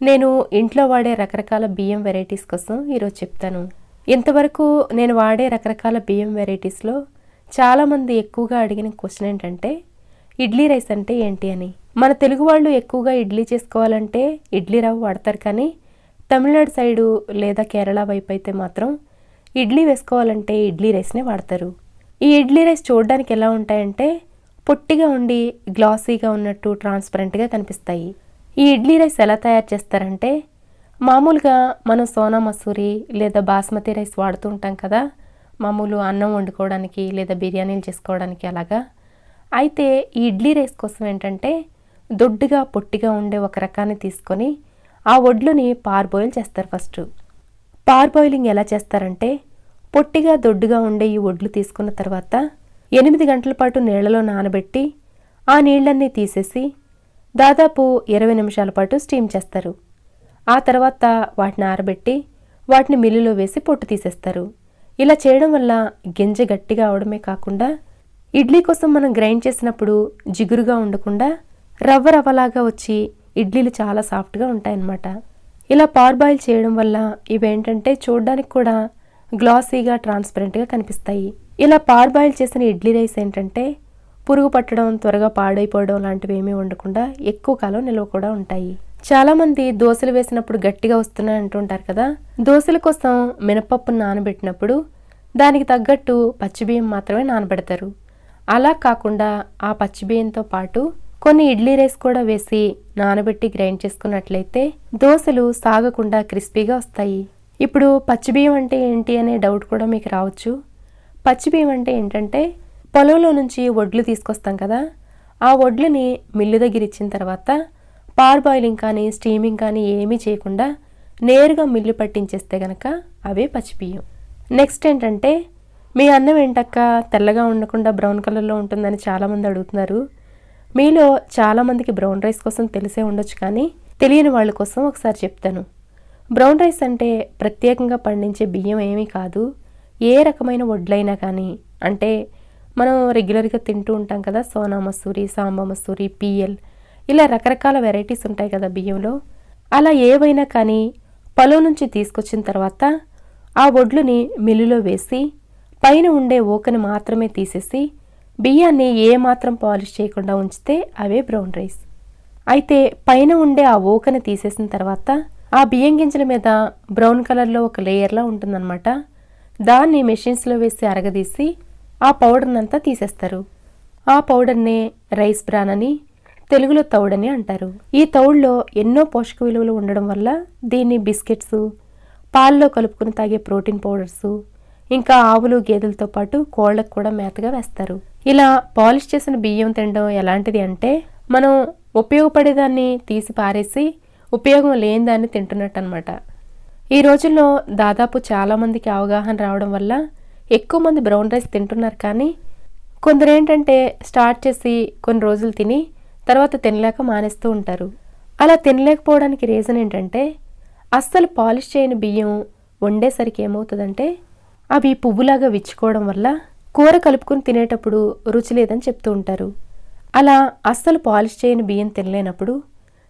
నేను ఇంట్లో వాడే రకరకాల బియ్యం వెరైటీస్ కోసం ఈరోజు చెప్తాను. ఇంతవరకు నేను వాడే రకరకాల బియ్యం వెరైటీస్లో చాలామంది ఎక్కువగా అడిగిన క్వశ్చన్ ఏంటంటే ఇడ్లీ రైస్ అంటే ఏంటి అని? మన తెలుగు వాళ్ళు ఎక్కువగా ఇడ్లీ చేసుకోవాలంటే ఇడ్లీ రవ్వ వాడతారు కానీ తమిళనాడు సైడు లేదా కేరళ వైపు అయితే మాత్రం ఇడ్లీ వేసుకోవాలంటే ఇడ్లీ రైస్నే వాడతారు. ఈ ఇడ్లీ రైస్ చూడడానికి ఎలా ఉంటాయంటే పొట్టిగా ఉండి గ్లాసీగా ఉన్నట్టు ట్రాన్స్పరెంట్గా కనిపిస్తాయి. ఈ ఇడ్లీ రైస్ ఎలా తయారు చేస్తారంటే మామూలుగా మనం సోనా మసూరి లేదా బాస్మతి రైస్ వాడుతూ ఉంటాం కదా మామూలు అన్నం వండుకోవడానికి లేదా బిర్యానీలు చేసుకోవడానికి అలాగా. అయితే ఈ ఇడ్లీ రైస్ కోసం ఏంటంటే దొడ్డుగా పొట్టిగా ఉండే ఒక రకాన్ని తీసుకొని ఆ వడ్లుని పార్బాయిల్ చేస్తారు ఫస్ట్. పార్బాయిలింగ్ ఎలా చేస్తారంటే పొట్టిగా దొడ్డుగా ఉండే ఈ వడ్లు తీసుకున్న తర్వాత ఎనిమిది గంటల పాటు నీళ్ళలో నానబెట్టి ఆ నీళ్ళన్నీ తీసేసి దాదాపు ఇరవై నిమిషాల పాటు స్టీమ్ చేస్తారు. ఆ తర్వాత వాటిని ఆరబెట్టి వాటిని మిల్లులో వేసి పొట్టు తీసేస్తారు. ఇలా చేయడం వల్ల గింజ గట్టిగా అవడమే కాకుండా ఇడ్లీ కోసం మనం గ్రైండ్ చేసినప్పుడు జిగురుగా ఉండకుండా రవ్వ రవ్వలాగా వచ్చి ఇడ్లీలు చాలా సాఫ్ట్గా ఉంటాయన్నమాట. ఇలా పార్బాయిల్ చేయడం వల్ల ఇవేంటంటే చూడడానికి కూడా గ్లాసీగా ట్రాన్స్పరెంట్గా కనిపిస్తాయి. ఇలా పార్బాయిల్ చేసిన ఇడ్లీ రైస్ ఏంటంటే పురుగు పట్టడం త్వరగా పాడైపోవడం లాంటివి ఏమీ ఉండకుండా ఎక్కువ కాలం నిల్వ కూడా ఉంటాయి. చాలామంది దోశలు వేసినప్పుడు గట్టిగా వస్తున్నాయి అంటుంటారు కదా. దోశల కోసం మినపప్పును నానబెట్టినప్పుడు దానికి తగ్గట్టు పచ్చిబియ్యం మాత్రమే నానబెడతారు. అలా కాకుండా ఆ పచ్చిబియ్యంతో పాటు కొన్ని ఇడ్లీ రైస్ కూడా వేసి నానబెట్టి గ్రైండ్ చేసుకున్నట్లయితే దోశలు సాగకుండా క్రిస్పీగా వస్తాయి. ఇప్పుడు పచ్చిబియ్యం అంటే ఏంటి అనే డౌట్ కూడా మీకు రావచ్చు. పచ్చిబియ్యం అంటే ఏంటంటే పొలంలో నుంచి వడ్లు తీసుకొస్తాం కదా ఆ వడ్లని మిల్లు దగ్గర ఇచ్చిన తర్వాత పార్బాయిలింగ్ కానీ స్టీమింగ్ కానీ ఏమీ చేయకుండా నేరుగా మిల్లు పట్టించేస్తే గనక అవే పచ్చిబియ్యం. నెక్స్ట్ ఏంటంటే మీ అన్నం ఏంటక్క? తెల్లగా ఉండకుండా బ్రౌన్ కలర్లో ఉంటుందని చాలామంది అడుగుతున్నారు. మీలో చాలామందికి బ్రౌన్ రైస్ కోసం తెలిసే ఉండొచ్చు కానీ తెలియని వాళ్ళ కోసం ఒకసారి చెప్తాను. బ్రౌన్ రైస్ అంటే ప్రత్యేకంగా పండించే బియ్యం ఏమీ కాదు ఏ రకమైన వడ్లైనా కానీ అంటే మనం రెగ్యులర్గా తింటూ ఉంటాం కదా సోనా మసూరి సాంబా మసూరి పిఎల్ ఇలా రకరకాల వెరైటీస్ ఉంటాయి కదా బియ్యంలో. అలా ఏవైనా కానీ పొలం నుంచి తీసుకొచ్చిన తర్వాత ఆ వడ్లుని మిల్లులో వేసి పైన ఉండే ఓకని మాత్రమే తీసేసి బియ్యాన్ని ఏ మాత్రం పాలిష్ చేయకుండా ఉంచితే అవే బ్రౌన్ రైస్. అయితే పైన ఉండే ఆ ఓకని తీసేసిన తర్వాత ఆ బియ్యం గింజల మీద బ్రౌన్ కలర్లో ఒక లేయర్లా ఉంటుందన్నమాట. దాన్ని మెషిన్స్లో వేసి అరగదీసి ఆ పౌడర్నంతా తీసేస్తారు. ఆ పౌడర్నే రైస్ బ్రాన్ అని తెలుగులో తౌడని అంటారు. ఈ తౌడులో ఎన్నో పోషక విలువలు ఉండడం వల్ల దీన్ని బిస్కెట్స్ పాల్లో కలుపుకుని తాగే ప్రోటీన్ పౌడర్స్ ఇంకా ఆవులు గేదెలతో పాటు కోళ్ళకు కూడా మేతగా వేస్తారు. ఇలా పాలిష్ చేసిన బియ్యం తినడం ఎలాంటిది అంటే మనం ఉపయోగపడేదాన్ని తీసి పారేసి ఉపయోగం లేని దాన్ని తింటున్నట్టు అనమాట ఈ రోజుల్లో దాదాపు చాలామందికి అవగాహన రావడం వల్ల ఎక్కువ మంది బ్రౌన్ రైస్ తింటున్నారు కానీ కొందరు ఏంటంటే స్టార్ట్ చేసి కొన్ని రోజులు తిని తర్వాత తినలేక మానేస్తూ ఉంటారు. అలా తినలేకపోవడానికి రీజన్ ఏంటంటే అస్సలు పాలిష్ చేయని బియ్యం వండేసరికి ఏమవుతుందంటే అవి పువ్వులాగా విచ్చుకోవడం వల్ల కూర కలుపుకుని తినేటప్పుడు రుచి లేదని చెప్తూ ఉంటారు. అలా అస్సలు పాలిష్ చేయని బియ్యం తినలేనప్పుడు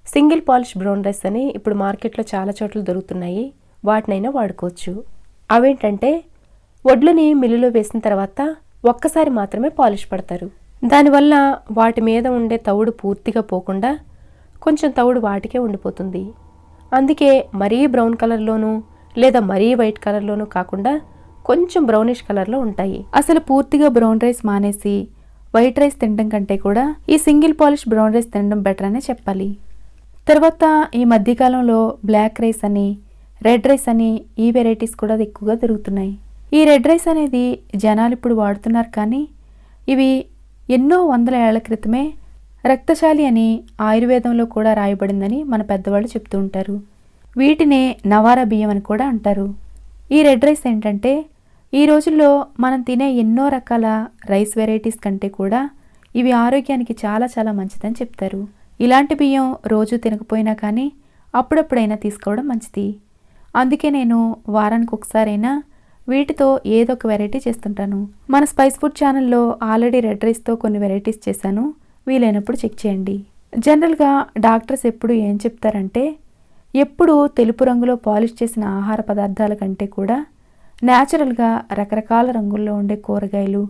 సింగిల్ పాలిష్ బ్రౌన్ రైస్ అని ఇప్పుడు మార్కెట్లో చాలా చోట్ల దొరుకుతున్నాయి. వాటినైనా వాడుకోవచ్చు. అవేంటంటే వడ్లని మిల్లులో వేసిన తర్వాత ఒక్కసారి మాత్రమే పాలిష్ పడతారు. దానివల్ల వాటి మీద ఉండే తవుడు పూర్తిగా పోకుండా కొంచెం తవుడు వాటికే ఉండిపోతుంది. అందుకే మరీ బ్రౌన్ కలర్లోనూ లేదా మరీ వైట్ కలర్లోనూ కాకుండా కొంచెం బ్రౌనిష్ కలర్లో ఉంటాయి. అసలు పూర్తిగా బ్రౌన్ రైస్ మానేసి వైట్ రైస్ తినడం కంటే కూడా ఈ సింగిల్ పాలిష్ బ్రౌన్ రైస్ తినడం బెటర్ అనే చెప్పాలి. తర్వాత ఈ మధ్యకాలంలో బ్లాక్ రైస్ అని రెడ్ రైస్ అని ఈ వెరైటీస్ కూడా ఎక్కువగా దొరుకుతున్నాయి. ఈ రెడ్ రైస్ అనేది జనాలు ఇప్పుడు వాడుతున్నారు కానీ ఇవి ఎన్నో వందల ఏళ్ళ క్రితమే రక్తశాలి అని ఆయుర్వేదంలో కూడా రాయబడిందని మన పెద్దవాళ్ళు చెప్తూ ఉంటారు. వీటినే నవారా బియ్యం అని కూడా అంటారు. ఈ రెడ్ రైస్ ఏంటంటే ఈ రోజుల్లో మనం తినే ఎన్నో రకాల రైస్ వెరైటీస్ కంటే కూడా ఇవి ఆరోగ్యానికి చాలా చాలా మంచిదని చెప్తారు. ఇలాంటి బియ్యం రోజు తినకపోయినా కానీ అప్పుడప్పుడైనా తీసుకోవడం మంచిది. అందుకే నేను వారానికి ఒకసారైనా వీటితో ఏదో ఒక వెరైటీ చేస్తుంటాను. మన స్పైస్ ఫుడ్ ఛానల్లో ఆల్రెడీ రెడ్ రైస్తో కొన్ని వెరైటీస్ చేశాను. వీలైనప్పుడు చెక్ చేయండి. జనరల్గా డాక్టర్స్ ఎప్పుడు ఏం చెప్తారంటే ఎప్పుడూ తెలుపు రంగులో పాలిష్ చేసిన ఆహార పదార్థాల కంటే కూడా న్యాచురల్గా రకరకాల రంగుల్లో ఉండే కూరగాయలు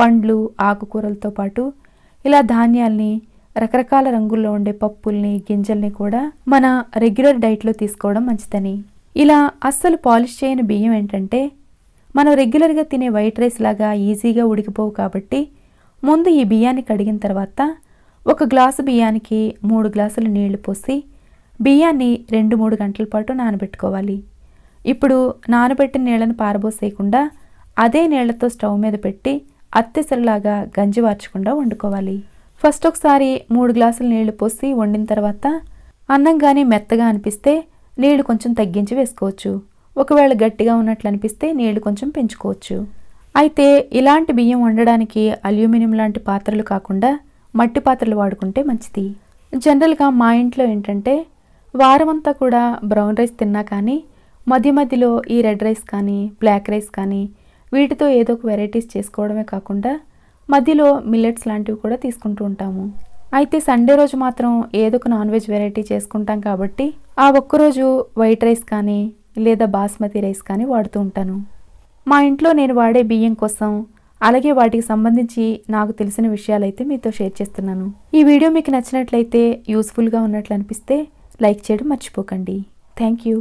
పండ్లు ఆకుకూరలతో పాటు ఇలా ధాన్యాల్ని రకరకాల రంగుల్లో ఉండే పప్పుల్ని గింజల్ని కూడా మన రెగ్యులర్ డైట్లో తీసుకోవడం మంచిదని. ఇలా అస్సలు పాలిష్ చేయని బియ్యం ఏంటంటే మనం రెగ్యులర్గా తినే వైట్ రైస్ లాగా ఈజీగా ఉడికిపోవు కాబట్టి ముందు ఈ బియ్యాన్ని కడిగిన తర్వాత ఒక గ్లాసు బియ్యానికి మూడు గ్లాసులు నీళ్ళు పోసి బియ్యాన్ని రెండు మూడు గంటల పాటు నానబెట్టుకోవాలి. ఇప్పుడు నానబెట్టిన నీళ్ళను పారబోసేయకుండా అదే నీళ్ళతో స్టవ్ మీద పెట్టి అత్తెసరిలాగా గంజి వార్చకుండా వండుకోవాలి. ఫస్ట్ ఒకసారి మూడు గ్లాసులు నీళ్ళు పోసి వండిన తర్వాత అన్నం కానీ మెత్తగా అనిపిస్తే నీళ్ళు కొంచెం తగ్గించి వేసుకోవచ్చు. ఒకవేళ గట్టిగా ఉన్నట్లు అనిపిస్తే నీళ్ళు కొంచెం పెంచుకోవచ్చు. అయితే ఇలాంటి బియ్యం వండడానికి అల్యూమినియం లాంటి పాత్రలు కాకుండా మట్టి పాత్రలు వాడుకుంటే మంచిది. జనరల్గా మా ఇంట్లో ఏంటంటే వారమంతా కూడా బ్రౌన్ రైస్ తిన్నా కానీ మధ్య మధ్యలో ఈ రెడ్ రైస్ కానీ బ్లాక్ రైస్ కానీ వీటితో ఏదో ఒక వెరైటీస్ చేసుకోవడమే కాకుండా మధ్యలో మిల్లెట్స్ లాంటివి కూడా తీసుకుంటూ ఉంటాము. అయితే సండే రోజు మాత్రం ఏదో ఒక నాన్ వెజ్ వెరైటీ చేసుకుంటాం కాబట్టి ఆ ఒక్కరోజు వైట్ రైస్ కానీ లేదా బాస్మతి రైస్ కానీ వాడుతూ ఉంటాను. మా ఇంట్లో నేను వాడే బియ్యం కోసం అలాగే వాటికి సంబంధించి నాకు తెలిసిన విషయాలైతే మీతో షేర్ చేస్తున్నాను. ఈ వీడియో మీకు నచ్చినట్లయితే యూస్ఫుల్గా ఉన్నట్లు అనిపిస్తే లైక్ చేయడం మర్చిపోకండి. Thank you.